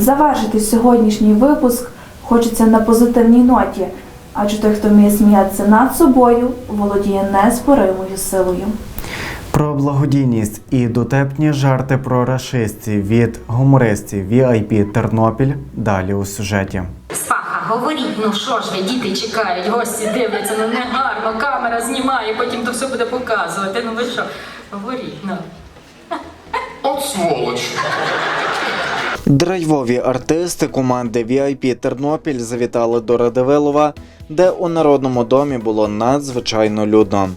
Завершити сьогоднішній випуск хочеться на позитивній ноті, адже той, хто вміє сміятися над собою, володіє неспоримою силою. Про благодійність і дотепні жарти про рашистів від гумористів VIP Тернопіль далі у сюжеті. Спаха, говоріть, ну що ж ви, діти чекають, гості дивляться, ну не гарно, камера знімає, потім то все буде показувати. Ну ви що, говоріть, ну. От сволоч. Драйвові артисти команди VIP Тернопіль завітали до Радивилова, де у народному домі було надзвичайно людно.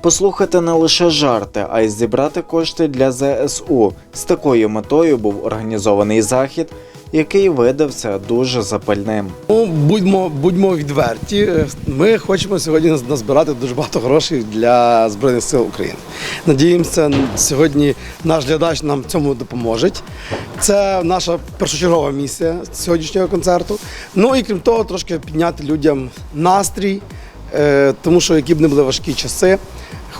Послухати не лише жарти, а й зібрати кошти для ЗСУ. З такою метою був організований захід, який видався дуже запальним. Ну, будьмо, будьмо відверті. Ми хочемо сьогодні назбирати дуже багато грошей для Збройних сил України. Надіємося, сьогодні наш глядач нам цьому допоможе. Це наша першочергова місія сьогоднішнього концерту. Ну і крім того, трошки підняти людям настрій, е, тому що які б не були важкі часи.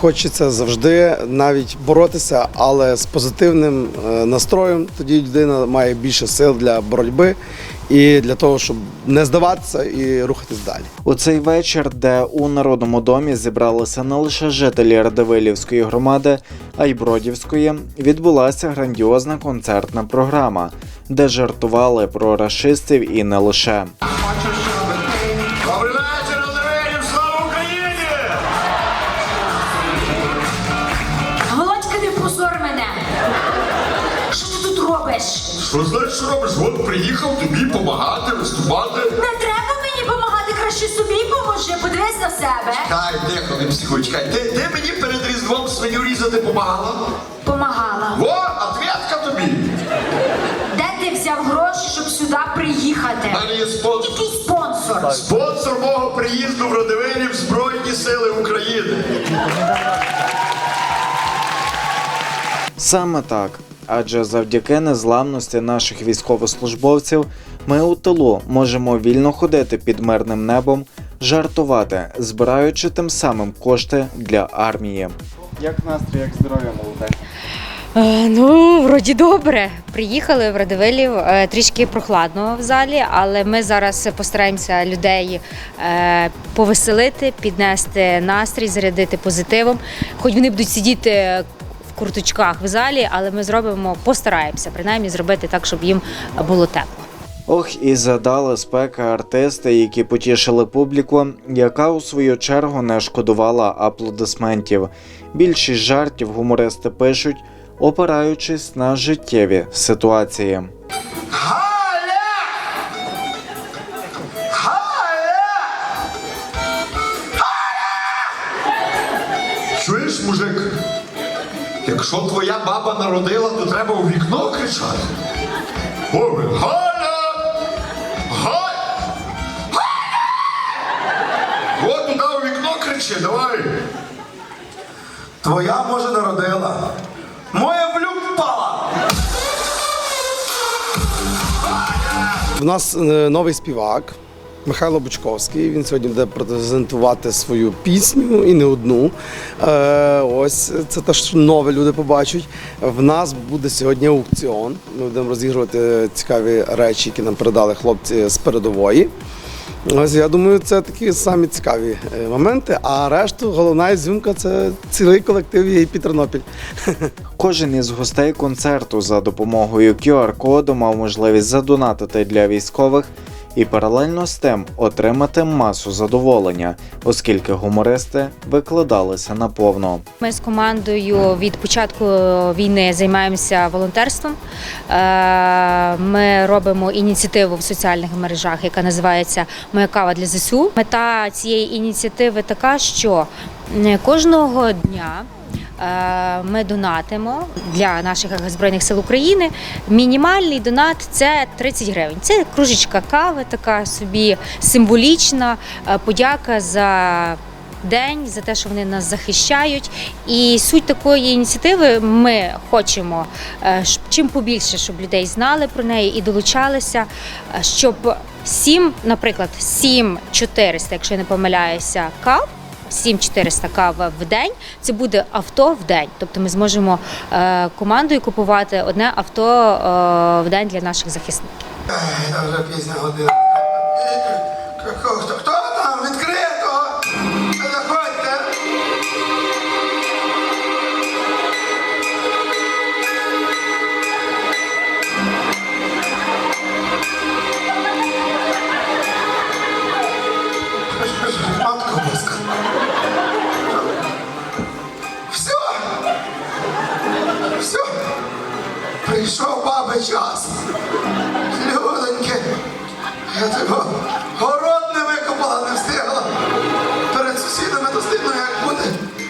Хочеться завжди навіть боротися, але з позитивним е, настроєм. Тоді людина має більше сил для боротьби і для того, щоб не здаватися і рухатись далі. У цей вечір, де у народному домі зібралися не лише жителі Радивилівської громади, а й Бродівської, відбулася грандіозна концертна програма, де жартували про рашистів і не лише. Що знаєш, що робиш? От приїхав тобі допомагати, виступати. Не треба мені допомагати, краще собі поможи, подивись на себе. Чекай, тихо, не психуй, чекай. Ти, ти мені перед Різдвом свиню різати помагала? Помагала. Во, ответка тобі! Де ти взяв гроші, щоб сюди приїхати? У мене є спонсор. Який спонсор? Спонсор мого приїзду в Радивилів Збройні Сили України. Саме так. Адже завдяки незламності наших військовослужбовців ми у тилу можемо вільно ходити під мирним небом, жартувати, збираючи тим самим кошти для армії. Як настрій, як здоров'я молоде? Е, Ну, вроді добре. Приїхали в Радивилів е, трішки прохладно в залі, але ми зараз постараємося людей е, повеселити, піднести настрій, зарядити позитивом. Хоч вони будуть сидіти курточках в залі, але ми зробимо, постараємося принаймні зробити так, щоб їм було тепло. Ох, і задали спека артисти, які потішили публіку, яка у свою чергу не шкодувала аплодисментів. Більшість жартів гумористи пишуть, опираючись на життєві ситуації. Якщо твоя баба народила, то треба у вікно кричати. Ой, Галя! Галя! От туди у вікно кричи, давай. Твоя може народила. Моя в люк впала. У нас е, новий співак Михайло Бучковський. Він сьогодні буде презентувати свою пісню і не одну. Е, ось це те, що нове люди побачать. В нас буде сьогодні аукціон. Ми будемо розігрувати цікаві речі, які нам передали хлопці з передової. Ось я думаю, це такі самі цікаві е, моменти. А решту головна зйомка це цілий колектив «ЄПІ Тернопіль. Кожен із гостей концерту за допомогою QR-коду мав можливість задонатити для військових і паралельно з тим отримати масу задоволення, оскільки гумористи викладалися наповно. Ми з командою від початку війни займаємося волонтерством. Е, Ми робимо ініціативу в соціальних мережах, яка називається Моя кава для ЗСУ. Мета цієї ініціативи така, що м, кожного дня. Е, Ми донатимо для наших збройних сил України. Мінімальний донат це 30 гривень. Це кружечка кави, така собі символічна е, подяка за день за те, що вони нас захищають. І суть такої ініціативи ми хочемо е, чим побільше, щоб людей знали про неї і долучалися, щоб 7, наприклад, 7 400, якщо я не помиляюся, кав. 7400 кав в день це буде авто в день. Тобто ми зможемо е, командою купувати одне авто е, в день для наших захисників. Ей, вже пізня година. Прийшов баби час. Людоньки, я тебе город не викопала, не встигла. Перед сусідами достигну, як буде.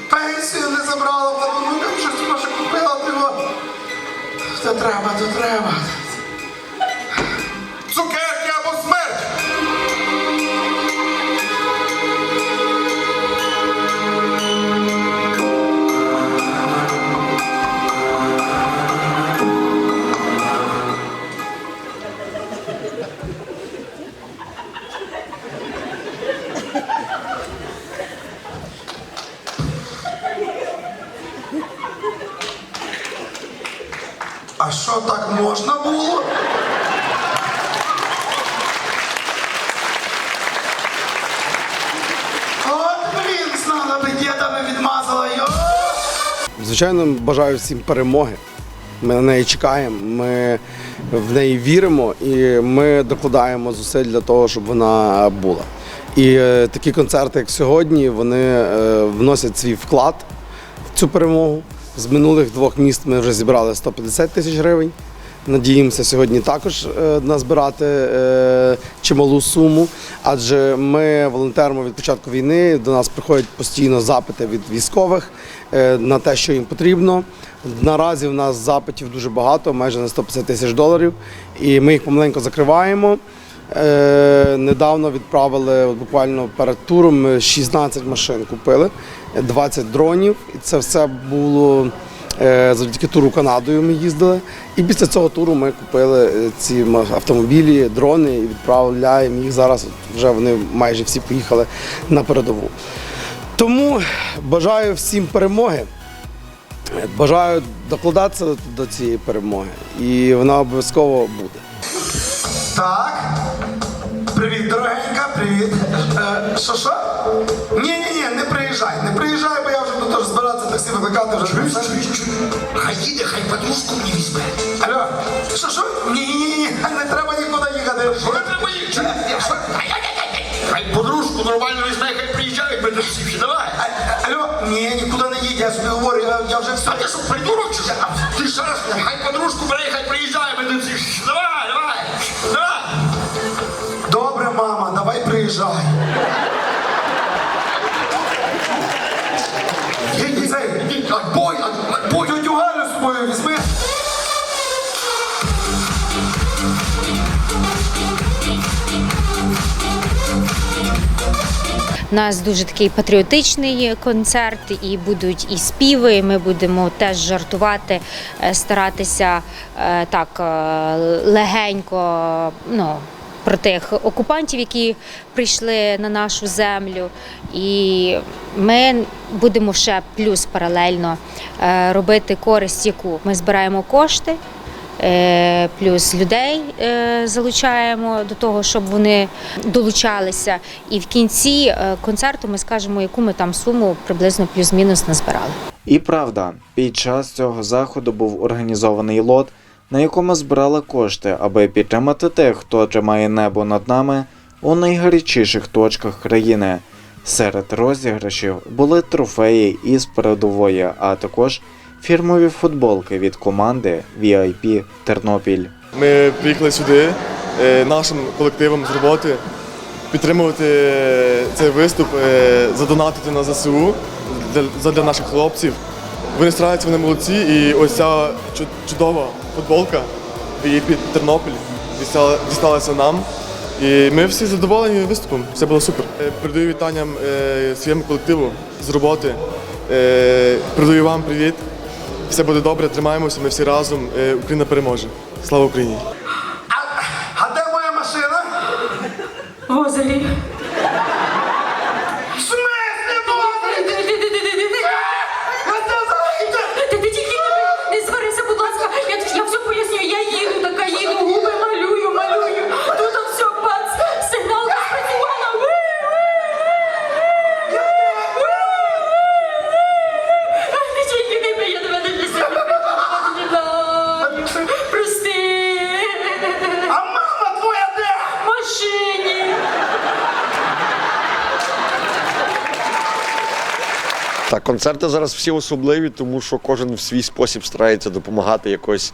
Пенсію не забрала, та внукам щось може купила пиво. То треба, то треба. Цукерки що так можна було? От блін, знала би діда би відмазала його. Звичайно, бажаю всім перемоги. Ми на неї чекаємо, ми в неї віримо і ми докладаємо зусиль для того, щоб вона була. І е, такі концерти, як сьогодні, вони е, вносять свій вклад в цю перемогу. З минулих двох міст ми вже зібрали 150 тисяч гривень. Надіємося сьогодні також е, назбирати е, чималу суму, адже ми волонтеримо від початку війни. До нас приходять постійно запити від військових е, на те, що їм потрібно. Наразі в нас запитів дуже багато, майже на 150 тисяч доларів, і ми їх помаленьку закриваємо. Е, недавно відправили буквально перед туром 16 машин купили, 20 дронів. І це все було е, завдяки туру Канадою. Ми їздили. І після цього туру ми купили е, ці автомобілі, дрони і відправляємо їх зараз. Вже вони майже всі поїхали на передову. Тому бажаю всім перемоги. Бажаю докладатися до цієї перемоги, і вона обов'язково буде. Так. Привіт, дорогенька, привіт. Е, Що що? Ні, ні, ні, не приїжджай. Не приїжджай, бо я вже буду збиратися таксі викликати вже. Хай їде, хай подружку мені візьме. Алло, що що? Ні, ні, ні, ні, не треба нікуди їхати. Що не треба їхати? Хай подружку нормально візьме, хай приїжджають, ми до всіх. Давай. Алло, ні, нікуди не їдь, я собі говорю, я, вже все. А ти що, придурок чи що? Ти ще раз, хай подружку бере, хай приїжджає, ми до приїжджай. Їдь, цей, Отбой, отбой. тетю Галю з собою візьми. У нас дуже такий патріотичний концерт, і будуть і співи. і Ми будемо теж жартувати, е, старатися е, так е, легенько. Ну, про тих окупантів, які прийшли на нашу землю, і ми будемо ще плюс паралельно е, робити користь, яку ми збираємо кошти. Е, Плюс людей е, залучаємо до того, щоб вони долучалися. І в кінці концерту ми скажемо, яку ми там суму приблизно плюс-мінус назбирали. І правда, під час цього заходу був організований лот, на якому збирали кошти, аби підтримати тих, хто тримає небо над нами у найгарячіших точках країни. Серед розіграшів були трофеї із передової, а також фірмові футболки від команди VIP Тернопіль. Ми приїхали сюди е, нашим колективом з роботи підтримувати е, цей виступ, е, задонатити на ЗСУ для, наших хлопців. Вони стараються, вони молодці, і ось ця чудова футболка її під Тернопіль дісталася нам. І ми всі задоволені виступом. Все було супер. Е, Передаю вітанням е, своєму колективу з роботи. Е, Передаю вам привіт. Все буде добре, тримаємося, ми всі разом. Україна переможе. Слава Україні! Концерти зараз всі особливі, тому що кожен в свій спосіб старається допомагати якось.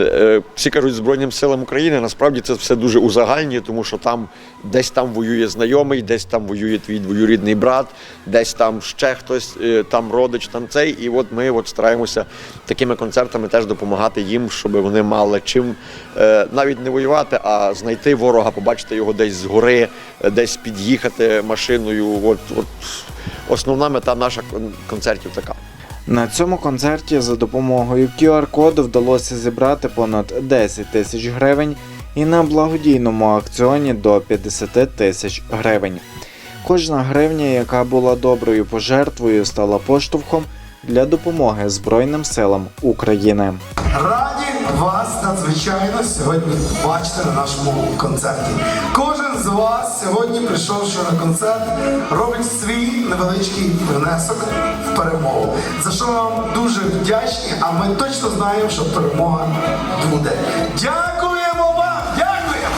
Е, Всі кажуть Збройним силам України. Насправді це все дуже узагальнює, тому що там десь там воює знайомий, десь там воює твій двоюрідний брат, десь там ще хтось, е, там родич, там цей. І от ми от стараємося такими концертами теж допомагати їм, щоб вони мали чим е, навіть не воювати, а знайти ворога, побачити його десь згори, десь під'їхати машиною. От, от основна мета наших концертів така. На цьому концерті за допомогою QR-коду вдалося зібрати понад 10 тисяч гривень і на благодійному аукціоні до 50 тисяч гривень. Кожна гривня, яка була доброю пожертвою, стала поштовхом для допомоги Збройним силам України. Раді вас надзвичайно сьогодні бачити на нашому концерті. Кожен з вас сьогодні, прийшовши на концерт, робить свій невеличкий внесок в перемогу. За що ми вам дуже вдячні, а ми точно знаємо, що перемога буде. Дякуємо вам! Дякуємо!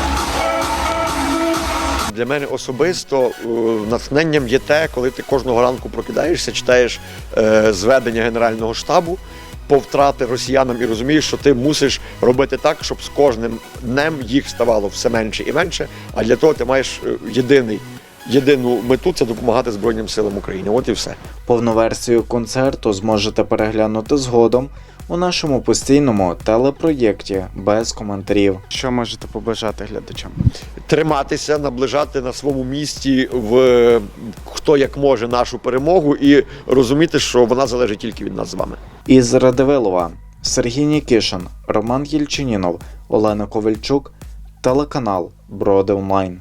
Для мене особисто е, натхненням є те, коли ти кожного ранку прокидаєшся, читаєш е, зведення Генерального штабу по втрати росіянам і розумієш, що ти мусиш робити так, щоб з кожним днем їх ставало все менше і менше. А для того ти маєш е, єдиний, єдину мету це допомагати Збройним силам України. От і все. Повну версію концерту зможете переглянути згодом у нашому постійному телепроєкті без коментарів. Що можете побажати глядачам? Триматися, наближати на своєму місці в хто як може нашу перемогу і розуміти, що вона залежить тільки від нас з вами. Із Радивилова Сергій Нікішин, Роман Єльчинінов, Олена Ковальчук, телеканал Броди Онлайн.